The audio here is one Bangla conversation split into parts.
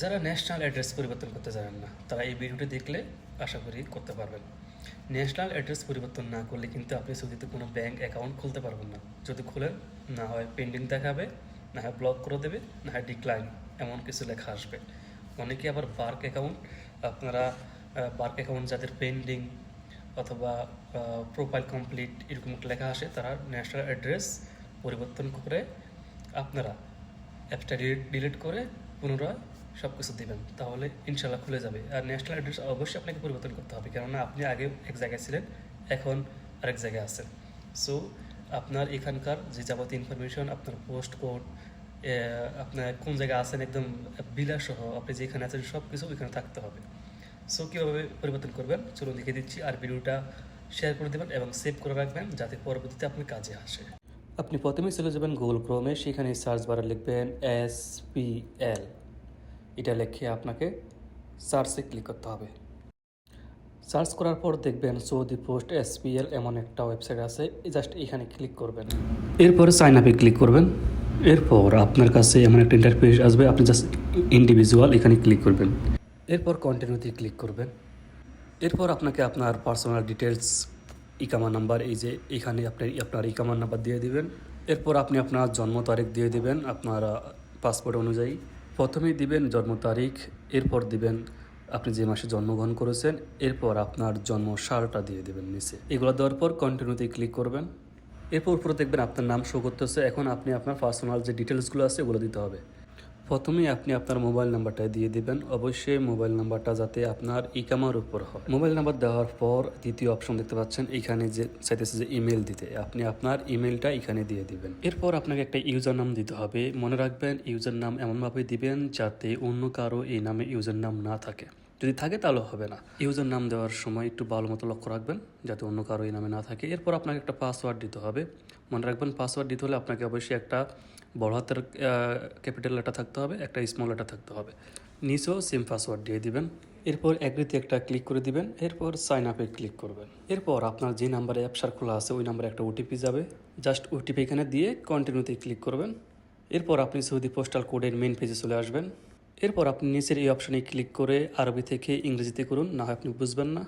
যারা ন্যাশনাল অ্যাড্রেস পরিবর্তন করতে জানেন না, তারা এই ভিডিওটি দেখলে আশা করি করতে পারবেন। ন্যাশনাল অ্যাড্রেস পরিবর্তন না করলে কিন্তু আপনি সৌদিতে কোনো ব্যাঙ্ক অ্যাকাউন্ট খুলতে পারবেন না। যদি খুলেন, না হয় পেন্ডিং দেখাবে, না হয় ব্লক করে দেবে, না হয় ডিক্লাইন এমন কিছু লেখা আসবে। অনেকে আবার বার্ক অ্যাকাউন্ট আপনারা বার্ক অ্যাকাউন্ট যাদের পেন্ডিং অথবা প্রোফাইল কমপ্লিট এরকম লেখা আসে, তারা ন্যাশনাল অ্যাড্রেস পরিবর্তন করে আপনারা অ্যাপসটা ডিলিট করে পুনরায় সব কিছু দেবেন, তাহলে ইনশাল্লাহ খুলে যাবে। আর ন্যাশনাল অ্যাড্রেস অবশ্যই আপনাকে পরিবর্তন করতে হবে, কেননা আপনি আগে এক জায়গায় ছিলেন, এখন আরেক জায়গায় আছেন। সো আপনার এখানকার যে যাবতীয় ইনফরমেশন আপনার পোস্ট কোড আপনার কোন জায়গায় আছেন একদম বিলাস সহ আপনি যেখানে আছেন সব কিছু ওইখানে থাকতে হবে। সো কীভাবে পরিবর্তন করবেন? চলুন দেখে দিচ্ছি আর ভিডিওটা শেয়ার করে দেবেন এবং সেভ করে রাখবেন যাতে পরবর্তীতে আপনার কাজে আসে। আপনি প্রথমেই চলে যাবেন গুগল ক্রোমে সেখানে সার্চ বারে লিখবেন এস পি এল এটা লিখে আপনাকে সার্চে ক্লিক করতে হবে। সার্চ করার পর দেখবেন সৌদি পোস্ট এসপিএল এমন একটা ওয়েবসাইট আছে জাস্ট এখানে ক্লিক করবেন। এরপর সাইন আপে ক্লিক করবেন। এরপর আপনার কাছে এমন একটা ইন্টারফেস আসবে, আপনি জাস্ট ইন্ডিভিজুয়াল এখানে ক্লিক করবেন। এরপর কন্টিনিউতে ক্লিক করবেন। এরপর আপনাকে আপনার পার্সোনাল ডিটেলস ইকামা নাম্বার এই যে এখানে আপনি আপনার ইকামার নাম্বার দিয়ে দিবেন। এরপর আপনি আপনার জন্ম তারিখ দিয়ে দিবেন, আপনার পাসপোর্ট অনুযায়ী। প্রথমেই দিবেন জন্ম তারিখ, এরপর দিবেন আপনি যে মাসে জন্মগ্রহণ করেছেন, এরপর আপনার জন্ম সারটা দিয়ে দেবেন নিচে। এগুলো দেওয়ার পর কন্টিনিউতে ক্লিক করবেন। এরপর উপরে দেখবেন আপনার নাম শো করতেছে। এখন আপনি আপনার পার্সোনাল যে ডিটেলসগুলো আছে ওগুলো দিতে হবে। প্রথমেই আপনি আপনার মোবাইল নাম্বারটা দিয়ে দিবেন। অবশ্যই মোবাইল নাম্বারটা যাতে আপনার ইকামার উপর হয়। মোবাইল নাম্বার দেওয়ার পর দ্বিতীয় অপশন দেখতে পাচ্ছেন, এখানে যে চাইতেছে যে ইমেল দিতে। আপনি আপনার ইমেলটা এখানে দিয়ে দিবেন। এরপর আপনাকে একটা ইউজার নাম দিতে হবে। মনে রাখবেন ইউজার নাম এমনভাবে দিবেন যাতে অন্য কারও এই নামে ইউজার নাম না থাকে। যদি থাকে তাহলে হবে না। ইউজার নাম দেওয়ার সময় একটু ভালো মতো লক্ষ্য রাখবেন, যাতে অন্য কারও এই নামে না থাকে। এরপর আপনাকে একটা পাসওয়ার্ড দিতে হবে। মনে রাখবেন পাসওয়ার্ড দিতে হলে আপনাকে অবশ্যই একটা বড় হাতের ক্যাপিটাল লেটার থাকতে হবে, একটা স্মল লেটার থাকতে হবে। নিচেও সেম পাসওয়ার্ড দিয়ে দিবেন। এরপর অ্যাগ্রিতে একটা ক্লিক করে দিবেন। এরপর সাইন আপে ক্লিক করবেন। এরপর আপনার যে নাম্বারে অ্যাপসার খোলা আছে, ওই নাম্বারে একটা ওটিপি যাবে। জাস্ট ওটিপি এখানে দিয়ে কন্টিনিউতে ক্লিক করবেন। এরপর আপনি সৌদি পোস্টাল কোডের মেন পেজে চলে আসবেন। এরপর আপনি নিচের এই অপশানে ক্লিক করে আরবি থেকে ইংরেজিতে করুন, না হয় আপনি বুঝবেন না।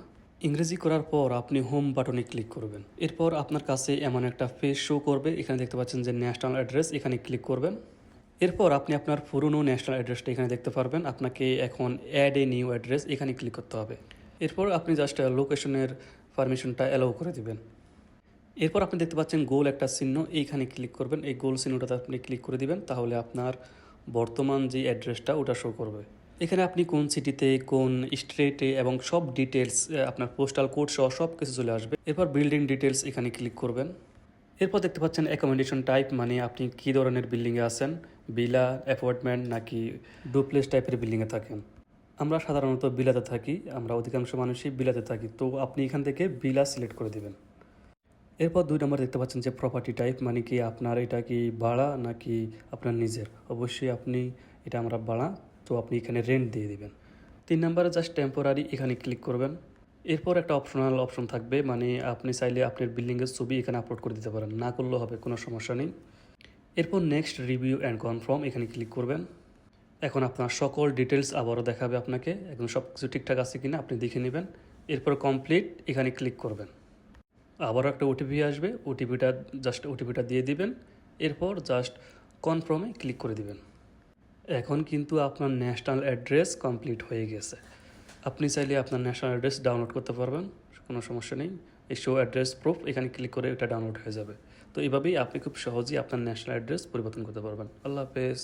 ইংরেজি করার পর আপনি হোম বাটনে ক্লিক করবেন। এরপর আপনার কাছে এমন একটা ফেস শো করবে। এখানে দেখতে পাচ্ছেন যে ন্যাশনাল অ্যাড্রেস এখানে ক্লিক করবেন। এরপর আপনি আপনার পুরনো ন্যাশনাল অ্যাড্রেসটা এখানে দেখতে পারবেন। আপনাকে এখন অ্যাড এ নিউ অ্যাড্রেস এখানে ক্লিক করতে হবে। এরপর আপনি জাস্ট লোকেশনের পারমিশনটা অ্যালাউ করে দিবেন। এরপর আপনি দেখতে পাচ্ছেন গোল একটা চিহ্ন, এইখানে ক্লিক করবেন। এই গোল চিহ্নটাতে আপনি ক্লিক করে দিবেন, তাহলে আপনার বর্তমান যে অ্যাড্রেসটা, ওটা শো করবে। এখানে আপনি কোন সিটিতে কোন স্ট্রেটে এবং সব ডিটেলস আপনার পোস্টাল কোড সহ সব কিছু চলে আসবে। এরপর বিল্ডিং ডিটেলস এখানে ক্লিক করবেন। এরপর দেখতে পাচ্ছেন অ্যাকোমোডেশন টাইপ মানে আপনি কী ধরনের বিল্ডিংয়ে আছেন? বিলা অ্যাপার্টমেন্ট নাকি ডুপ্লেস টাইপের বিল্ডিংয়ে থাকেন? আমরা সাধারণত বিলাতে থাকি, আমরা অধিকাংশ মানুষই বিলাতে থাকি। তো আপনি এখান থেকে বিলা সিলেক্ট করে দিবেন। এরপর দুই নম্বর দেখতে পাচ্ছেন যে প্রপার্টি টাইপ মানে কি আপনার এটা কি ভাড়া নাকি আপনার নিজের? অবশ্যই আপনি এটা আমরা ভাড়া, তো আপনি এখানে রেন্ট দিয়ে দেবেন। তিন নম্বরে জাস্ট টেম্পোরারি এখানে ক্লিক করবেন। এরপর একটা অপশনাল অপশন থাকবে মানে আপনি চাইলে আপনার বিল্ডিংয়ের ছবি এখানে আপলোড করে দিতে পারেন। না করলেও হবে, কোনো সমস্যা নেই। এরপর নেক্সট রিভিউ অ্যান্ড কনফার্ম এখানে ক্লিক করবেন। এখন আপনার সকল ডিটেলস আবারও দেখাবে আপনাকে। এখন সব কিছু ঠিকঠাক আছে কিনা আপনি দেখে নেবেন। এরপর কমপ্লিট এখানে ক্লিক করবেন। আবারও একটা ওটিপি আসবে ওটিপিটা জাস্ট ওটিপিটা দিয়ে দিবেন, এরপর জাস্ট কনফার্মে ক্লিক করে দিবেন। এখন কিন্তু আপনার ন্যাশনাল অ্যাড্রেস কমপ্লিট হয়ে গেছে। আপনি চাইলে আপনার ন্যাশনাল অ্যাড্রেস ডাউনলোড করতে পারবেন, কোনো সমস্যা নেই। এই শো অ্যাড্রেস প্রুফ এখানে ক্লিক করে এটা ডাউনলোড হয়ে যাবে। তো এইভাবেই আপনি খুব সহজেই আপনার ন্যাশনাল অ্যাড্রেস পরিবর্তন করতে পারবেন। আল্লাহ হাফেজ।